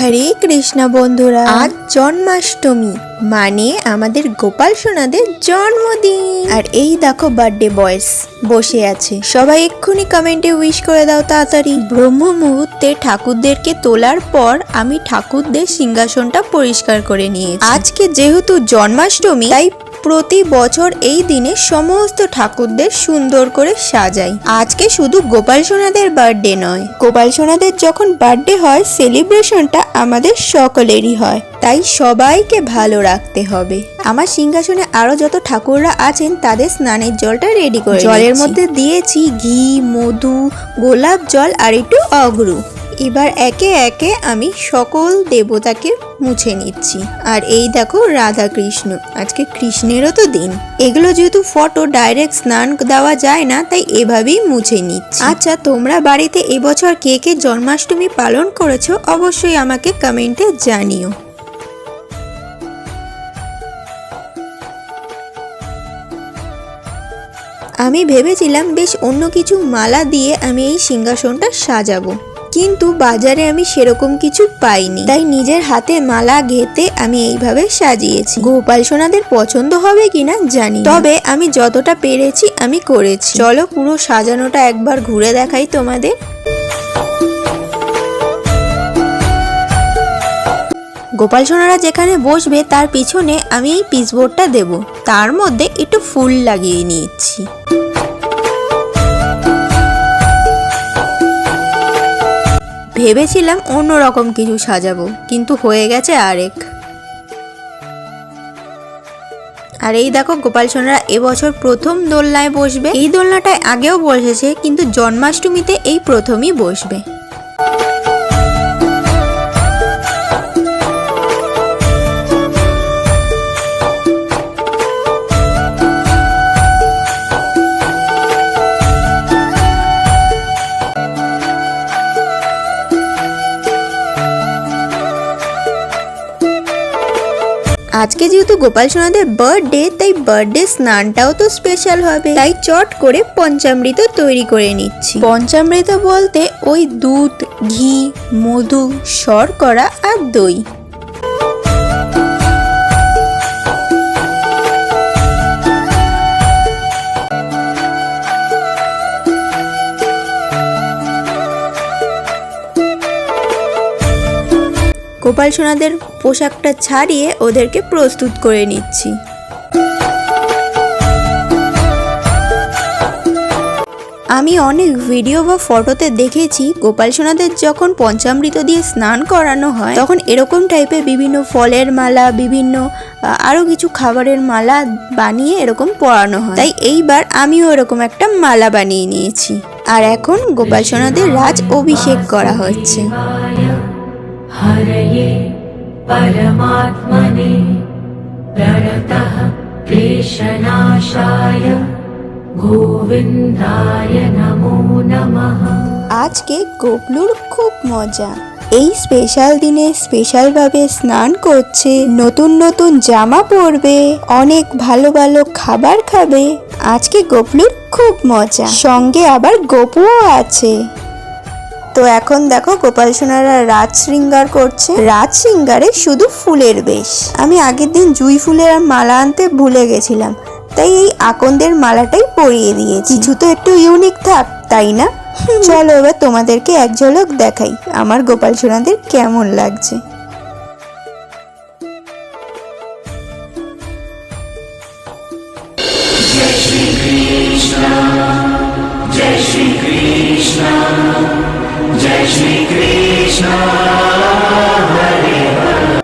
হরে কৃষ্ণ বন্ধুরা, আজ জন্মাষ্টমী মানে আমাদের গোপাল সোনাদের জন্মদিন। আর এই দেখো বার্থডে বয়স বসে আছে। সবাই এক্ষুনি কমেন্টে উইশ করে দাও তাড়াতাড়ি। ব্রহ্ম মুহূর্তে ঠাকুরদেরকে তোলার পর আমি ঠাকুরদের সিংহাসনটা পরিষ্কার করে নিয়েছি। আজকে যেহেতু জন্মাষ্টমী, তাই প্রতি বছর এই দিনে সমস্ত ঠাকুরদের সুন্দর করে সাজাই। আজকে শুধু গোপাল সোনাদের বার্থডে নয়। গোপাল সোনাদের যখন বার্থডে হয় সেলিব্রেশনটা আমাদের সকলেরই হয়। তাই সবাইকে ভালো রাখতে হবে। আমার সিংহাসনে আরও যত ঠাকুররা আছেন তাদের স্নানের জলটা রেডি করে জলের মধ্যে দিয়েছি ঘি মধু গোলাপ জল আর একটু অগরু এবার একে একে আমি সকল দেবতাকে মুছে নিচ্ছি। আর এই দেখো রাধা কৃষ্ণ আজকে কৃষ্ণেরও তো দিন। এগুলো যেহেতু ফটো ডাইরেক্ট স্নান দেওয়া যায় না, তাই এভাবেই মুছে নিচ্ছি। আচ্ছা তোমরা বাড়িতে এবছর কে কে জন্মাষ্টমী পালন করেছ অবশ্যই আমাকে কমেন্টে জানিও। আমি ভেবেছিলাম বেশ অন্য কিছু মালা দিয়ে আমি এই সিংহাসনটা সাজাবো। কিন্তু বাজারে আমি সেরকম কিছু পাইনি। তাই নিজের হাতে মালা ঘেতে আমি এইভাবে সাজিয়েছি। গোপাল সোনাদের পছন্দ হবে কিনা জানি তবে আমি যতটা পেরেছি আমি করেছি। চলো পুরো সাজানোটা একবার ঘুরে দেখাই তোমাদের। গোপাল সোনারা যেখানে বসবে তার পিছনে আমি এই পিসবোর্ডটা দেব। তার মধ্যে একটু ফুল লাগিয়ে নিচ্ছি। ভেবেছিলাম অন্য রকম কিছু সাজাবো, কিন্তু হয়ে গেছে আরেক। আর এই দেখো, গোপাল সোনারা এবছর প্রথম দোলনায় বসবে। এই দোলনাটায় আগেও বসেছে, কিন্তু জন্মাষ্টমীতে এই প্রথমই বসবে। আজকে যেহেতু গোপাল সোনাদের বার্থডে তাই বার্থডে স্নানটাও তো স্পেশাল হবে। তাই চট করে পঞ্চামৃত তৈরি করে নিচ্ছি। পঞ্চামৃত বলতে ওই দুধ, ঘি, মধু, শর্করা আর দই। গোপাল সোনাদের পোশাকটা ছাড়িয়ে ওদেরকে প্রস্তুত করে নিচ্ছি। আমি অনেক ভিডিও বা ফটোতে দেখেছি, গোপাল সোনাদের যখন পঞ্চামৃত দিয়ে স্নান করানো হয়, তখন এরকম টাইপের বিভিন্ন ফলের মালা, বিভিন্ন আরও কিছু খাবারের মালা বানিয়ে এরকম পরানো হয়। তাই এইবার আমিও এরকম একটা মালা বানিয়ে নিয়েছি। আর এখন গোপাল সোনাদের রাজ অভিষেক করা হচ্ছে। हरये परमात्मने प्रणतः क्लेशनाशाय गोविन्दाय नमो नमः আজকে গোপলুর খুব মজা এই স্পেশাল দিনে স্পেশাল ভাবে স্নান করছে নতুন নতুন জামা পরবে অনেক ভালো ভালো খাবার খাবে আজকে গোপলুর খুব মজা সঙ্গে আবার গোপুও আছে তো এখন দেখো গোপাল সোনারা রাজ শৃঙ্গার করছে। রাজ শৃঙ্গারে শুধু ফুলের বেশ। আমি আগের দিন জুই ফুলের আর মালা আনতে ভুলে গেছিলাম। তাই এই আকন্দের মালাটাই পরিয়ে দিয়েছি। কিছু তো একটু ইউনিক থাক তাই না? চলো এবার তোমাদেরকে এক ঝলক দেখাই। আমার গোপাল সোনাদের কেমন লাগছে।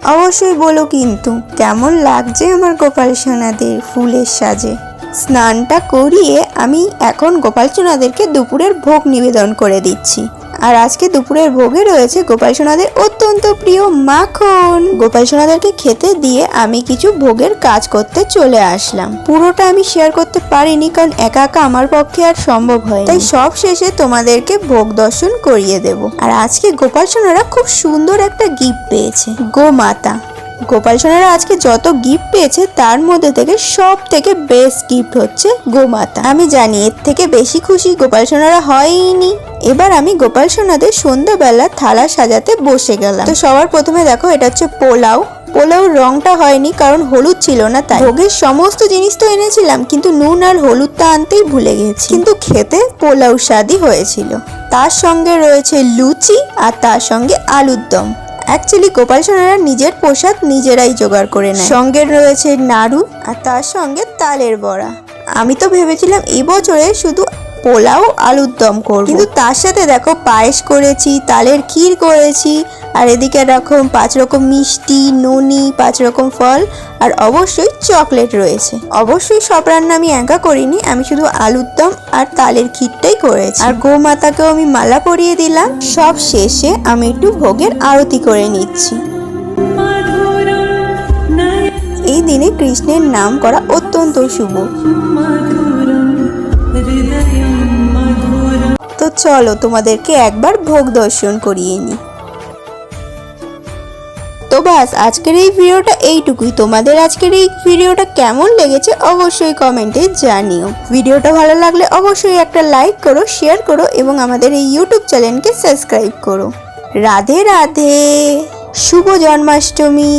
অবশ্যই বলো কিন্তু, কেমন লাগছে আমার গোপাল সোনাদের ফুলের সাজে? স্নানটা করিয়ে আমি এখন গোপাল সোনাদেরকে দুপুরের ভোগ নিবেদন করে দিচ্ছি। আর আজকে দুপুরের ভোগে রয়েছে গোপাল সোনাদের অত্যন্ত প্রিয় মাখন। গোপাল সোনাদেরকে খেতে দিয়ে আমি কিছু ভোগের কাজ করতে চলে আসলাম। পুরোটা আমি শেয়ার করতে পারিনি কারণ একা একা আমার পক্ষে আর সম্ভব হয় তাই সব শেষে তোমাদেরকে ভোগ দর্শন করিয়ে দেব। আর আজকে গোপাল সোনারা খুব সুন্দর একটা গিফট পেয়েছে। গোমাতা। গোপাল সোনারা আজকে যত গিফট পেয়েছে, তার মধ্যে থেকে সব থেকে বেস্ট গিফট হচ্ছে গোমাতা। আমি জানি, এর থেকে বেশি খুশি গোপাল সোনারা হয়নি। এবার আমি গোপাল সোনাদের সন্ধ্যাবেলা থালা সাজাতে বসে গেলাম। তো সবার প্রথমে দেখো, এটা হচ্ছে পোলাও। পোলাওর রংটা হয়নি, কারণ হলুদ ছিল না তাই। ভোগের সমস্ত জিনিস তো এনেছিলাম, কিন্তু নুন আর হলুদটা আনতেই ভুলে গেছি। কিন্তু খেতে পোলাও স্বাদই হয়েছিল। তার সঙ্গে রয়েছে লুচি আর তার সঙ্গে আলুর দম। অ্যাকচুয়ালি গোপাল সোনারা নিজের পোশাক নিজেরাই জোগাড় করে নেয়। সঙ্গে রয়েছে নাড়ু আর তার সঙ্গে তালের বড়া। আমি তো ভেবেছিলাম এবছরে শুধু পোলাও আলুর দম করব। কিন্তু তার সাথে দেখো পায়েস করেছি, তালের ক্ষীর করেছি, আর এদিকে রকম পাঁচ রকম মিষ্টি, ননি, পাঁচ রকম ফল, আর অবশ্যই চকলেট রয়েছে। অবশ্যই সব রান্না আমি একা করিনি, আমি শুধু আলুর দম আর তালের ক্ষীরটাই করেছি। আর গোমাতাকেও আমি মালা পরিয়ে দিলাম। সব শেষে আমি একটু ভোগের আরতি করে নিচ্ছি। এই দিনে কৃষ্ণের নাম করা অত্যন্ত শুভ। চলো তোমাদেরকে একবার ভোগ দর্শন করিয়ে নি। তো বাস আজকের এই ভিডিওটা এইটুকুই। তোমাদের আজকের এই ভিডিওটা কেমন লেগেছে অবশ্যই কমেন্টে জানিও। ভিডিওটা ভালো লাগলে অবশ্যই একটা লাইক করো, শেয়ার করো এবং আমাদের এই ইউটিউব চ্যানেলকে সাবস্ক্রাইব করো। রাধে রাধে, শুভ জন্মাষ্টমী।